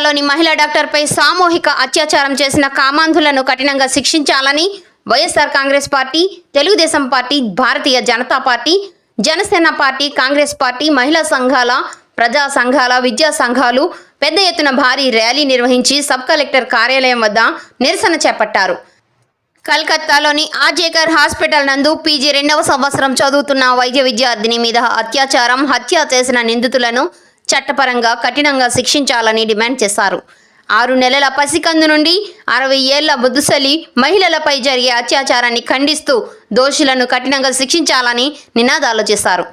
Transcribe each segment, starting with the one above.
కలకత్తాలోని మహిళా డాక్టర్పై సామూహిక అత్యాచారం చేసిన కామాంధులను కఠినంగా శిక్షించాలని YSR Congress party Telugu Desam party Bharatiya Janata party Janasena party Congress party మహిళా సంఘాల ప్రజా సంఘాల విద్యా సంఘాలు పెద్ద ఎత్తున భారీ ర్యాలీ నిర్వహించి సబ్ కలెక్టర్ కార్యాలయం వద్ద నిరసన చేపట్టారు. కలకత్తాలోని ఆజేకర్ హాస్పిటల్ నందు పీజీ రెండవ సంవత్సరం చదువుతున్న వైద్య విద్యార్థిని మీద అత్యాచారం హత్య చేసిన నిందితులను చట్టపరంగా కఠినంగా శిక్షించాలని డిమాండ్ చేశారు. ఆరు నెలల పసికందు నుండి అరవై ఏళ్ళ బుద్దుసలి మహిళలపై జరిగే అత్యాచారాన్ని ఖండిస్తూ దోషులను కఠినంగా శిక్షించాలని నినాదాలు చేశారు.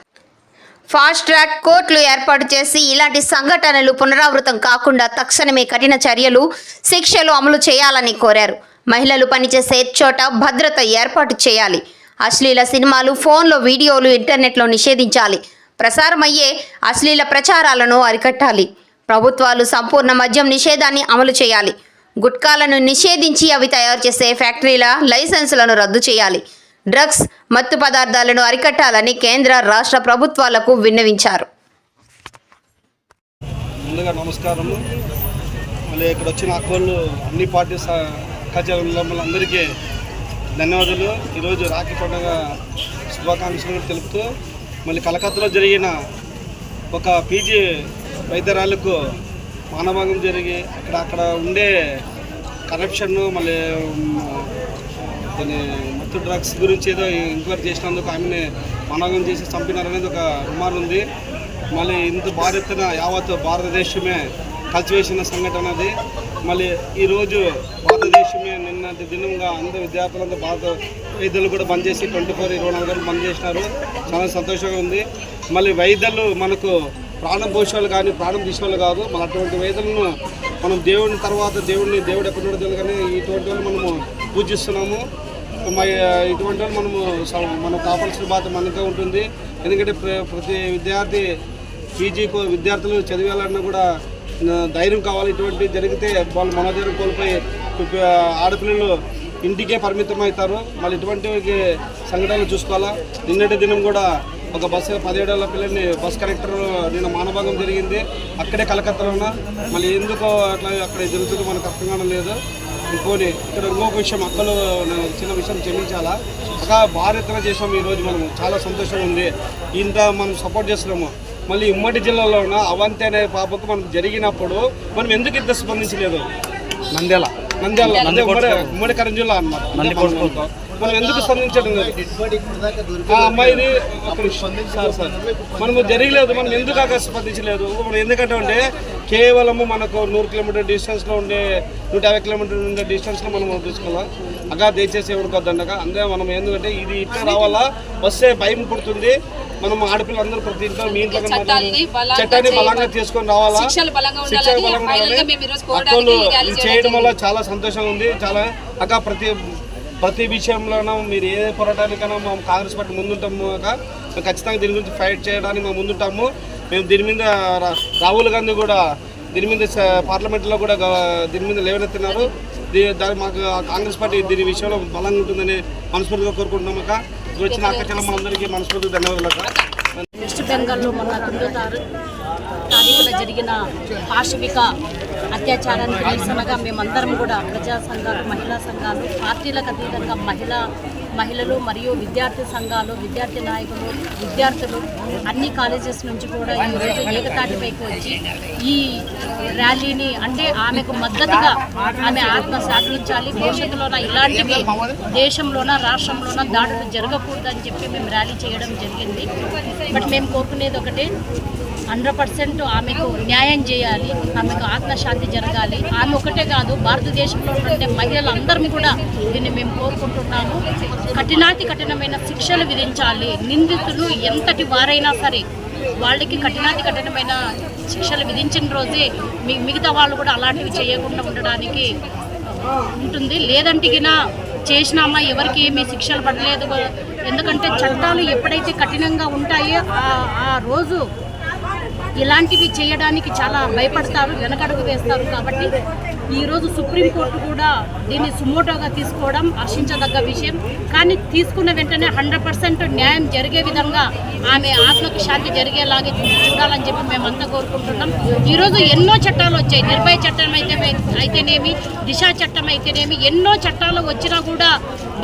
ఫాస్ట్ ట్రాక్ కోర్టులు ఏర్పాటు చేసి ఇలాంటి సంఘటనలు పునరావృతం కాకుండా తక్షణమే కఠిన చర్యలు శిక్షలు అమలు చేయాలని కోరారు. మహిళలు పనిచేసే చోట భద్రత ఏర్పాటు చేయాలి. అశ్లీల సినిమాలు ఫోన్లో వీడియోలు ఇంటర్నెట్లో నిషేధించాలి. ప్రసారమయ్యే అశ్లీల ప్రచారాలను అరికట్టాలి. ప్రభుత్వాలు సంపూర్ణ మద్యం నిషేధాన్ని అమలు చేయాలి. గుట్కాలను నిషేధించి అవి తయారు చేసే ఫ్యాక్టరీల లైసెన్సులను రద్దు చేయాలి. డ్రగ్స్ మత్తు పదార్థాలను అరికట్టాలని కేంద్ర రాష్ట్ర ప్రభుత్వాలకు విన్నవించారు. ముందుగా నమస్కారము. మళ్ళీ ఇక్కడ వచ్చిన అక్కళ్ళు అన్ని పార్టీ అందరికీ ధన్యవాదాలు. ఈరోజు రాఖీ పండుగ శుభాకాంక్షలు తెలుపుతూ మళ్ళీ కలకత్తాలో జరిగిన ఒక పీజీ వైద్యరాలకు మానభంగం జరిగి అక్కడ అక్కడ ఉండే కరప్షన్ మళ్ళీ కొన్ని మత్తు డ్రగ్స్ గురించి ఏదో ఎంక్వైరీ చేసినందుకు ఆమెని మానభంగం చేసి చంపినారనేది ఒక రుమారు ఉంది. మళ్ళీ ఇంత భారీ ఎత్తున యావత్ భారతదేశమే కలిసివేసిన సంఘటన అది. మళ్ళీ ఈరోజు భారతదేశమే నిన్నటి దినంగా అందరు విద్యార్థులంతా భారత వైద్యులు కూడా బంద్ చేసి ట్వంటీ ఫోర్ ఇరవై నాలుగు గంటలు బంద్ చేసినారు. చాలా సంతోషంగా ఉంది. మళ్ళీ వైద్యులు మనకు ప్రాణం పోసేవాళ్ళు కానీ ప్రాణం తీసేవాళ్ళు కాదు. మన అటువంటి వైద్యులను మనం దేవుని తర్వాత దేవుడిని దేవుడు ఎక్కడ ఉండదు కానీ ఇటువంటి వాళ్ళు మనము పూజిస్తున్నాము. ఇటువంటి వాళ్ళు మనము మనం కాపాల్సిన బాధ మనకే ఉంటుంది. ఎందుకంటే ప్ర- ప్రతి విద్యార్థి పీజీ కో- విద్యార్థులు చదివేయాలన్నా కూడా ధైర్యం కావాలి ఇటువంటి జరిగితే వాళ్ళు మనోధైర్యం కోల్పోయి ఆడపిల్లలు ఇంటికే పరిమితం అవుతారు మళ్ళీ ఇటువంటి సంఘటనలు చూసుకోవాలా? నిన్నటి దినం కూడా ఒక బస్సు పదిహేడేళ్ళ పిల్లల్ని బస్ కలెక్టర్ నిన్న మానభంగం జరిగింది. అక్కడే కలకత్తాలోన మళ్ళీ ఎందుకో అట్లా అక్కడ జరుగుతుంది మనకు అర్థం కావడం లేదు. ఇంకోని ఇక్కడ ఇంకొక విషయం అక్కలు చిన్న విషయం క్షమించాలా? ఒక భారతన చేసాం ఈరోజు మనం. చాలా సంతోషం ఉంది. ఇంత మనం సపోర్ట్ చేస్తున్నాము. మళ్ళీ ఉమ్మడి జిల్లాలో ఉన్న అవంతి అనే పాపకు మనకు జరిగినప్పుడు మనం ఎందుకు ఇంత స్పందించలేదు? నంద్యాల. నంద్యాల. ఉమ్మడి ఉమ్మడి కరం జిల్లా అన్నమాట. మనం ఎందుకు స్పందించడం ఆ అమ్మాయిని. Sir sir. మనము జరగలేదు మనం ఎందుకు అక్కడ స్పందించలేదు? మనం ఎందుకంటే అంటే కేవలము మనకు నూరు కిలోమీటర్ డిస్టెన్స్లో ఉండే నూట యాభై కిలోమీటర్ ఉండే డిస్టెన్స్లో మనం తీసుకోవాలి? అగా దయచేసి ఎవరికొద్దండగా అందే మనం ఎందుకంటే ఇది ఇట్లా రావాలా? వస్తే భయం పుడుతుంది. మనం ఆడపిల్లలందరూ ప్రతి ఇంట్లో మీ ఇంట్లో చట్టాన్ని బలంగా. తీసుకొని రావాలా? శిక్షలు బలంగా చేయడం వల్ల చాలా సంతోషంగా ఉంది. చాలా అక్క ప్రతి ప్రతి విషయంలోనూ మీరు ఏ పోరాటానికైనా మేము కాంగ్రెస్ పార్టీ ముందుంటాము మేము ఖచ్చితంగా దీని గురించి ఫైట్ చేయడానికి మేము ముందుంటాము. మేము దీని మీద రా- రాహుల్ గాంధీ కూడా దీని మీద పార్లమెంట్లో కూడా దీని మీద లేవనెత్తినారు. దాని మాకు కాంగ్రెస్ పార్టీ దీని విషయంలో బలంగా ఉంటుందని మనస్ఫూర్తిగా కోరుకుంటున్నాం అక్క. వచ్చిన అక్క చెల్లమ్మలందరికీ మనస్ఫూర్తిగా ధన్యవాదాలు అక్క. వెస్ట్ బెంగాల్లో మొన్న తొమ్మిదో తారీఖున జరిగిన పాశవిక అత్యాచారానికి నిరసనగా మేమందరం కూడా ప్రజా సంఘాలు మహిళా సంఘాలు పార్టీలకు అతీతంగా మహిళా మహిళలు మరియు విద్యార్థి సంఘాలు విద్యార్థి నాయకులు విద్యార్థులు అన్ని కాలేజెస్ నుంచి కూడా ఈరోజు ఏకతాటిపైకి వచ్చి ఈ ర్యాలీని అంటే ఆమెకు మద్దతుగా ఆమె ఆత్మ సాధించాలి భవిష్యత్తులోన ఇలాంటివి దేశంలోన రాష్ట్రంలోన దాడులు జరగకూడదని చెప్పి మేము ర్యాలీ చేయడం జరిగింది. బట్ మేము కోరుకునేది ఒకటే హండ్రెడ్ పర్సెంట్ ఆమెకు న్యాయం చేయాలి ఆమెకు ఆత్మశాంతి జరగాలి. ఆమె ఒకటే కాదు భారతదేశంలో ఉండే మహిళలందరినీ కూడా దీన్ని మేము కోరుకుంటున్నాము. కఠినాతి కఠినమైన శిక్షలు విధించాలి. నిందితులు ఎంతటి వారైనా సరే వాళ్ళకి కఠినాతి కఠినమైన శిక్షలు విధించిన రోజే మీ మిగతా వాళ్ళు కూడా అలాంటివి చేయకుండా ఉండడానికి ఉంటుంది. లేదంటే చేసినామా ఎవరికి ఏమీ శిక్షలు పడలేదు. ఎందుకంటే చట్టాలు ఎప్పుడైతే కఠినంగా ఉంటాయో ఆ రోజు ఇలాంటివి చేయడానికి చాలా భయపడతారు వెనకడుగు వేస్తారు కాబట్టి ఈరోజు సుప్రీంకోర్టు కూడా దీన్ని సుమోటోగా తీసుకోవడం హర్షించదగ్గ విషయం. కానీ తీసుకున్న వెంటనే హండ్రెడ్ పర్సెంట్ న్యాయం జరిగే విధంగా ఆమె ఆత్మకు శాంతి జరిగేలాగే చూడాలని చెప్పి మేమంతా కోరుకుంటున్నాం. ఈరోజు ఎన్నో చట్టాలు వచ్చాయి. నిర్భయ చట్టం అయితే అయితేనేమి దిశ చట్టం అయితేనేమి ఎన్నో చట్టాలు వచ్చినా కూడా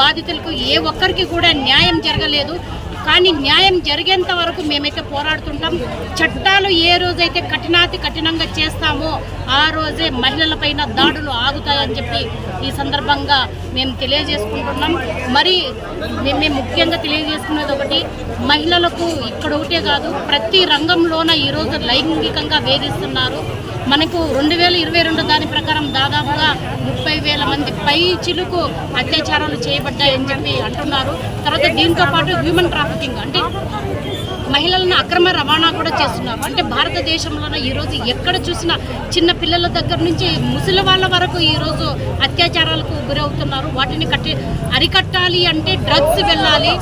బాధితులకు ఏ ఒక్కరికి కూడా న్యాయం జరగలేదు. కానీ న్యాయం జరిగేంత వరకు మేమైతే పోరాడుతుంటాం. చట్టాలు ఏ రోజైతే కఠినాతి కఠినంగా చేస్తామో ఆ రోజే మహిళలపైన దాడులు ఆగుతాయని చెప్పి ఈ సందర్భంగా మేము తెలియజేసుకుంటున్నాం. మరి మేము ముఖ్యంగా తెలియజేసుకునేది ఒకటి మహిళలకు ఇక్కడ ఒకటే కాదు ప్రతి రంగంలోన ఈరోజు లైంగికంగా వేధిస్తున్నారు. మనకు రెండు వేల ఇరవై రెండు దాని ప్రకారం దాదాపుగా ముప్పై వేల మంది పై చిలుకు అత్యాచారాలు చేయబడ్డాయని చెప్పి అంటున్నారు. తర్వాత దీంతో పాటు హ్యూమన్ ట్రాఫికింగ్ అంటే మహిళలను అక్రమ రవాణా కూడా చేస్తున్నారు. అంటే భారతదేశంలోనే ఈరోజు ఎక్కడ చూసినా చిన్న పిల్లల దగ్గర నుంచి ముసలి వాళ్ళ వరకు ఈరోజు అత్యాచారాలకు గురవుతున్నారు. వాటిని కట్టి అరికట్టాలి అంటే డ్రగ్స్ వెళ్ళాలి.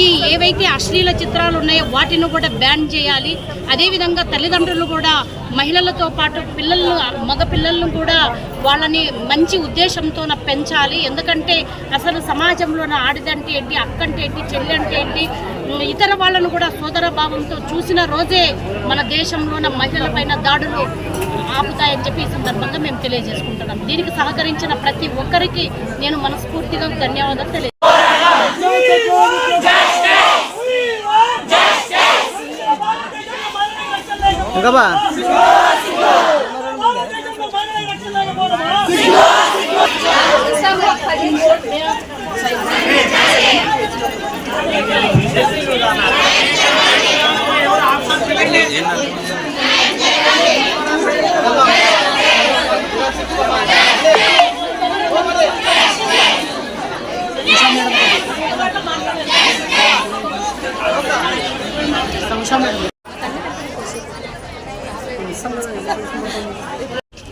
ఈ ఏవైతే అశ్లీల చిత్రాలు ఉన్నాయో వాటిని కూడా బ్యాన్ చేయాలి. అదేవిధంగా తల్లిదండ్రులు కూడా మహిళలతో పాటు పిల్లలను మగ పిల్లలను కూడా వాళ్ళని మంచి ఉద్దేశంతో పెంచాలి ఎందుకంటే అసలు సమాజంలోన ఆడిదంటే ఏంటి అక్కంటే ఏంటి చెల్లి అంటే ఏంటి ఇతర వాళ్ళను కూడా సోదర భావంతో చూసిన రోజే మన దేశంలోన మహిళల పైన దాడులు ఆపుతాయని చెప్పి ఈ సందర్భంగా మేము తెలియజేసుకుంటున్నాం దీనికి సహకరించిన ప్రతి ఒక్కరికి నేను మనస్ఫూర్తిగా ధన్యవాదాలు తెలియ ఇంకా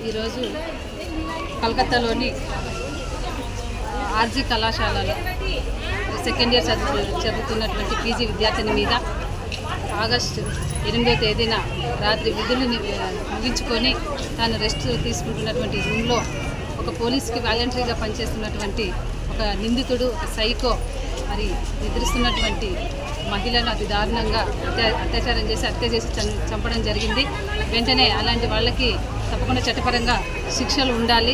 ఈరోజు కలకత్తాలోని ఆర్జీ కళాశాలలో సెకండ్ ఇయర్ చదువు చదువుతున్నటువంటి పీజీ విద్యార్థిని మీద ఆగస్టు ఎనిమిదో తేదీన రాత్రి విధులు ముగించుకొని తాను రెస్ట్ తీసుకుంటున్నటువంటి రూమ్లో ఒక పోలీస్కి వాలంటరీగా పనిచేస్తున్నటువంటి ఒక నిందితుడు ఒక సైకో మరి నిద్రిస్తున్నటువంటి మహిళను అతి దారుణంగా అత్యా అత్యాచారం చేసి హత్య చేసి చం- చంపడం జరిగింది. వెంటనే అలాంటి వాళ్ళకి తప్పకుండా చట్టపరంగా శిక్షలు ఉండాలి.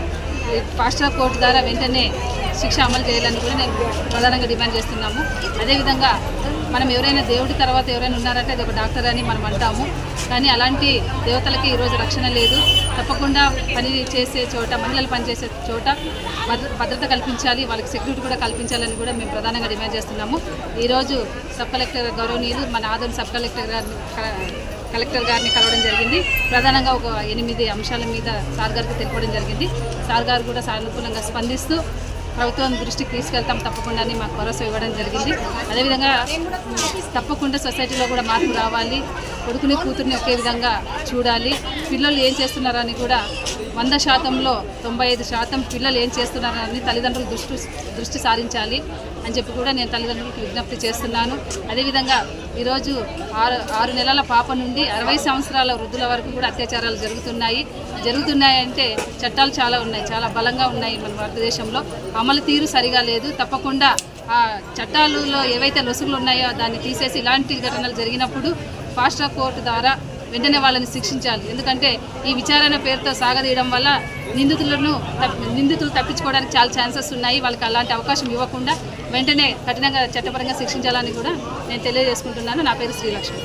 ఈ ఫాస్ట్ కోర్టు ద్వారా వెంటనే శిక్ష అమలు చేయాలని కూడా నేను ప్రధానంగా డిమాండ్ చేస్తున్నాము. అదేవిధంగా మనం ఎవరైనా దేవుడి తర్వాత ఎవరైనా ఉన్నారంటే అది ఒక డాక్టర్ అని మనం అంటాము. కానీ అలాంటి దేవతలకి ఈరోజు రక్షణ లేదు. తప్పకుండా పని చేసే చోట మహిళలు పనిచేసే చోట భద్ర- భద్రత కల్పించాలి వాళ్ళకి సెక్యూరిటీ కూడా కల్పించాలని కూడా మేము ప్రధానంగా డిమాండ్ చేస్తున్నాము. ఈరోజు సబ్ కలెక్టర్ గౌరవనీయులు మన ఆదరణ సబ్ కలెక్టర్ గారిని కలెక్టర్ గారిని కలవడం జరిగింది. ప్రధానంగా ఒక ఎనిమిది అంశాల మీద సార్ గారికి తెలుపడం జరిగింది. సార్ గారు కూడా సానుకూలంగా స్పందిస్తూ ప్రభుత్వం దృష్టికి తీసుకెళ్తాం తప్పకుండా అని మాకు భరోసా ఇవ్వడం జరిగింది. అదేవిధంగా తప్పకుండా సొసైటీలో కూడా మార్పు రావాలి. కొడుకుని కూతుర్ని ఒకే విధంగా చూడాలి. పిల్లలు ఏం చేస్తున్నారని కూడా వంద శాతంలో తొంభై ఐదు శాతం పిల్లలు ఏం చేస్తున్నారని తల్లిదండ్రులు దృష్టి దృష్టి సారించాలి. అని చెప్పి కూడా నేను తల్లిదండ్రులకు విజ్ఞప్తి చేస్తున్నాను. అదేవిధంగా ఈరోజు ఆరు ఆరు నెలల పాప నుండి అరవై సంవత్సరాల వృద్ధుల వరకు కూడా అత్యాచారాలు జరుగుతున్నాయి. జరుగుతున్నాయంటే చట్టాలు చాలా ఉన్నాయి చాలా బలంగా ఉన్నాయి మన భారతదేశంలో. అమలు తీరు సరిగా లేదు. తప్పకుండా ఆ చట్టాలలో ఏవైతే లొసుగులు ఉన్నాయో దాన్ని తీసేసి ఇలాంటి ఘటనలు జరిగినప్పుడు ఫాస్ట్ ట్రాక్ కోర్టు ద్వారా వెంటనే వాళ్ళని శిక్షించాలి. ఎందుకంటే ఈ విచారణ పేరుతో సాగదీయడం వల్ల నిందితులను నిందితులు తప్పించుకోవడానికి చాలా ఛాన్సెస్ ఉన్నాయి. వాళ్ళకి అలాంటి అవకాశం ఇవ్వకుండా వెంటనే కఠినంగా చట్టపరంగా శిక్షించాలని కూడా నేను తెలియజేసుకుంటున్నాను. నా పేరు శ్రీలక్ష్మి.